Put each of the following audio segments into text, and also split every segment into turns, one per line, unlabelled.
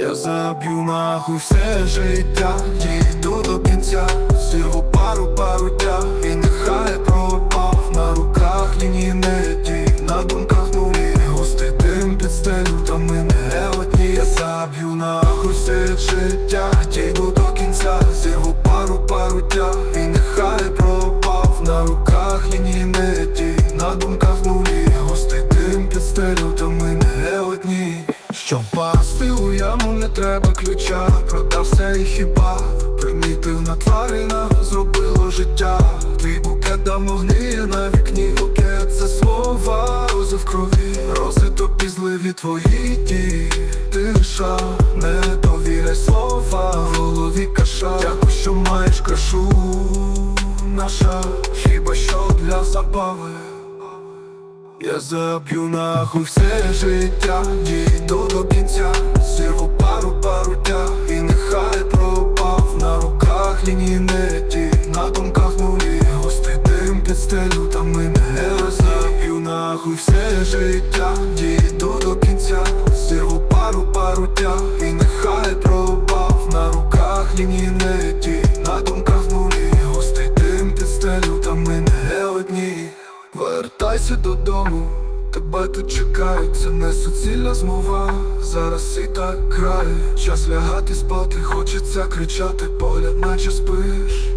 Я заб'ю нахуй все життя, дійду до кінця, зірву пару пару тяг І нехай пропав. На руках лінії не ті, на думках нулі. Густий дим під стелю, та ми не одні. Я заб'ю нахуй все життя, дійду до кінця, зірву пару пару тяг пасти у яму не треба ключа. Продав все і хіба? Примітив на тварина, зробило життя. Твій букет давно гниє на вікні. Букет це слова, рози в крові. Рози то пізливі твої дії Тиша, не довіряй слова. В голові каша. Дякую, що маєш крашу Наша. Хіба що для забави. Я заб'ю нахуй все життя, не на думках нулі. Густий дим під стелю, та ми не Я заб'ю нахуй все життя, дійду до кінця, зірву пару пару тяг І нехай пропав на руках лінії не ті, на думках нулі. Густий дим під стелю, та ми не одні. Вертайся додому, тебе тут чекають, це не суцільна змова. Зараз і так грає, час лягати спати, хочеться кричати, погляд, наче спиш.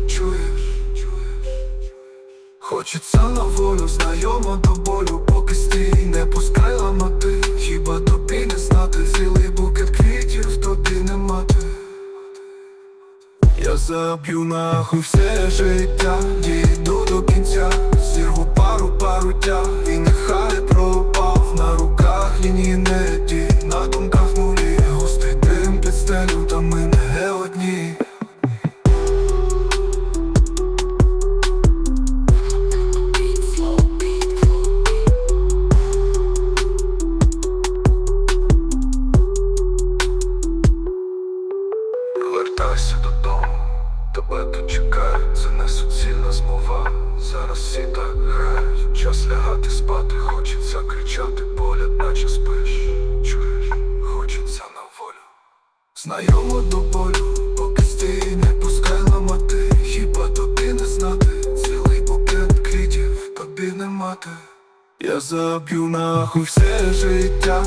Хочеться на волю, знайомо до болю, поки стій, не пускай ламати, хіба тобі не знати, цілий букет квітів тобі не мати. Я заб'ю нахуй все життя, дійду до кінця, Зараз всі так грають, час лягати спати, хочеться кричати, погляд, наче спиш. Чуєш, хочеться на волю. Знайомо до болю, поки стій, не пускай ламати, хіба тобі не знати, цілий букет квітів тобі не мати. Я заб'ю нахуй все життя,